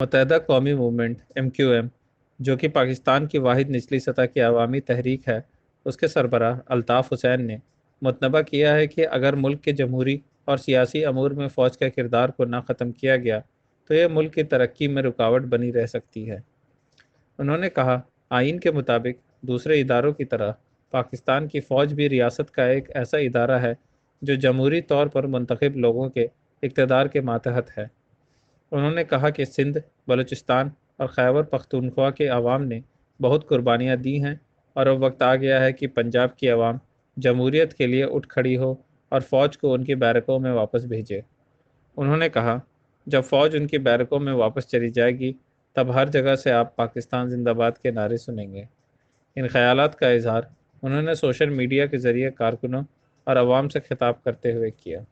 मुतहदा कौमी movement M Q M जो कि पाकिस्तान की वाहिद निचली सतह की अवामी तहरीक है, उसके सरबरा अल्ताफ़ हुसैन ने मतनबा किया है कि अगर मुल्क के जमहूरी और सियासी अमूर में फ़ौज के किरदार को ना ख़त्म किया गया तो यह मुल्क की तरक्की में रुकावट बनी रह सकती है। उन्होंने कहा आइन के मुताबिक दूसरे इदारों की तरह पाकिस्तान की फ़ौज भी रियासत का एक ऐसा इदारा है, जो जमहूरी तौर पर मंतखब लोगों के इकतदार के मातहत है। उन्होंने कहा कि सिंध, बलूचिस्तान और खैबर पख्तूनख्वा के अवाम ने बहुत कुर्बानियाँ दी हैं और अब वक्त आ गया है कि पंजाब की आवाम जमहूरीत के लिए उठ खड़ी हो और फ़ौज को उनकी बैरकों में वापस भेजे। उन्होंने कहा, जब फ़ौज उनकी बैरकों में वापस चली जाएगी, तब हर जगह से आप पाकिस्तान जिंदाबाद के नारे सुनेंगे। इन ख्याल का इजहार उन्होंने सोशल मीडिया के ज़रिए कारकुनों और आवाम से खिताब करते हुए किया।